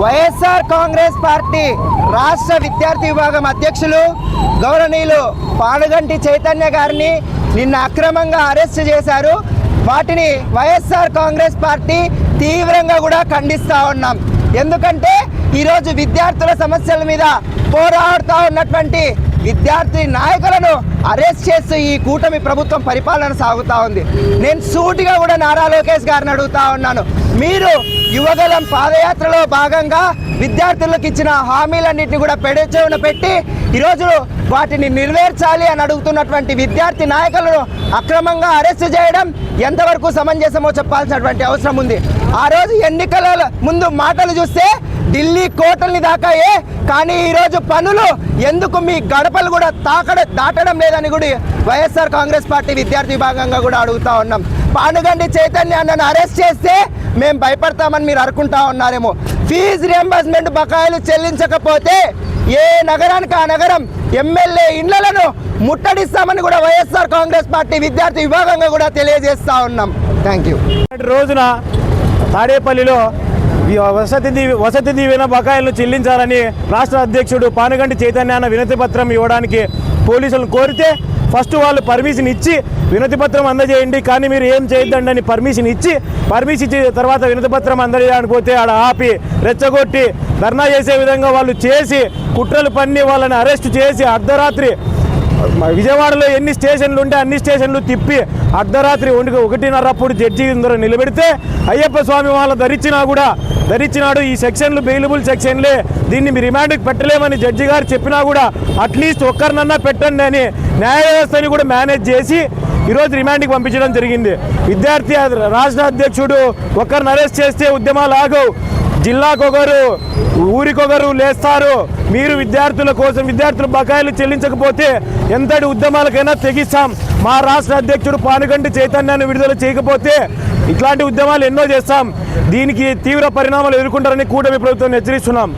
YSR Congress party రాష్ట్ర విద్యార్థి విభాగం అధ్యక్షులు గౌరవనీయులు పానుగంటి చైతన్య గారిని నిన్న అక్రమంగా అరెస్ట్ చేశారు. వాటిని వైఎస్ఆర్ కాంగ్రెస్ పార్టీ తీవ్రంగా కూడా ఖండిస్తూ ఉన్నాం. ఎందుకంటే ఈరోజు విద్యార్థుల సమస్యల మీద పోరాడుతూ ఉన్నటువంటి విద్యార్థి నాయకులను అరెస్ట్ చేస్తూ ఈ కూటమి ప్రభుత్వం పరిపాలన సాగుతూ ఉంది. నేను సూటిగా కూడా నారా లోకేష్ గారిని అడుగుతా ఉన్నాను. మీరు యువగలం పాదయాత్రలో భాగంగా విద్యార్థులకు ఇచ్చిన హామీలన్నింటినీ కూడా పెడచెవున పెట్టి ఈరోజు వాటిని నెరవేర్చాలి అని అడుగుతున్నటువంటి విద్యార్థి నాయకులను అక్రమంగా అరెస్ట్ చేయడం ఎంతవరకు సమంజసమో చెప్పాల్సినటువంటి అవసరం ఉంది. ఆ రోజు ఎన్నికల ముందు మాటలు చూస్తే ఢిల్లీ కోటల్ని దాకాయే కానీ ఈరోజు పనులు ఎందుకు మీ గడపలు కూడా తాకడ దాటడం లేదని కూడా వైఎస్ఆర్ కాంగ్రెస్ పార్టీ విద్యార్థి విభాగంగా కూడా అడుగుతా ఉన్నాం. పానుగండి చైతన్య అన్నను అరెస్ట్ చేస్తే మేము భయపడతామని మీరు అనుకుంటా ఉన్నారేమో. ఫీజు రియంబర్స్మెంట్ బకాయిలు చెల్లించకపోతే ఏ నగరానికి ఆ నగరం ఎమ్మెల్యే ఇండ్లను ముట్టడిస్తామని కూడా వైఎస్ఆర్ కాంగ్రెస్ పార్టీ విద్యార్థి విభాగంగా కూడా తెలియజేస్తా ఉన్నాం. థ్యాంక్ యూ రోజున తాడేపల్లిలో వసతి దీవి వసతి దీవెన బకాయిలను చెల్లించాలని రాష్ట్ర అధ్యక్షుడు పానుగంటి చైతన్యాన వినతి పత్రం ఇవ్వడానికి పోలీసులను కోరితే ఫస్ట్ వాళ్ళు పర్మిషన్ ఇచ్చి వినతి పత్రం అందజేయండి. కానీ మీరు ఏం చేయొద్దండి అని పర్మిషన్ ఇచ్చి పర్మిషన్ ఇచ్చి తర్వాత వినతి పత్రం అందజేయడానికి పోతే ఆడ ఆపి రెచ్చగొట్టి ధర్నా చేసే విధంగా వాళ్ళు చేసి కుట్రలు పన్ని వాళ్ళని అరెస్ట్ చేసి అర్ధరాత్రి విజయవాడలో ఎన్ని స్టేషన్లు ఉంటే అన్ని స్టేషన్లు తిప్పి అర్ధరాత్రి ఒంటికి ఒకటిన్నరప్పుడు జడ్జి ముందర నిలబెడితే అయ్యప్ప స్వామి వాళ్ళ ధరించినా కూడా ధరించినాడు ఈ సెక్షన్లు బెయిలబుల్ సెక్షన్లే. దీన్ని మీ రిమాండ్కి పెట్టలేమని జడ్జి గారు చెప్పినా కూడా అట్లీస్ట్ ఒక్కరినన్నా పెట్టండి అని న్యాయ వ్యవస్థని కూడా మేనేజ్ చేసి ఈరోజు రిమాండ్కి పంపించడం జరిగింది. విద్యార్థి రాష్ట్ర అధ్యక్షుడు ఒక్కరిని అరెస్ట్ చేస్తే ఉద్యమాలు ఆగవు. జిల్లాకొకరు ఊరికొకరు లేస్తారు. మీరు విద్యార్థుల కోసం విద్యార్థుల బకాయిలు చెల్లించకపోతే ఎంతటి ఉద్యమాలకైనా తెగిస్తాం. మా రాష్ట్ర అధ్యక్షుడు పానుగంటి చైతన్యాన్ని విడుదల చేయకపోతే ఇట్లాంటి ఉద్యమాలు ఎన్నో చేస్తాం. దీనికి తీవ్ర పరిణామాలు ఎదుర్కొంటారని కూటమి ప్రభుత్వం హెచ్చరిస్తున్నాం.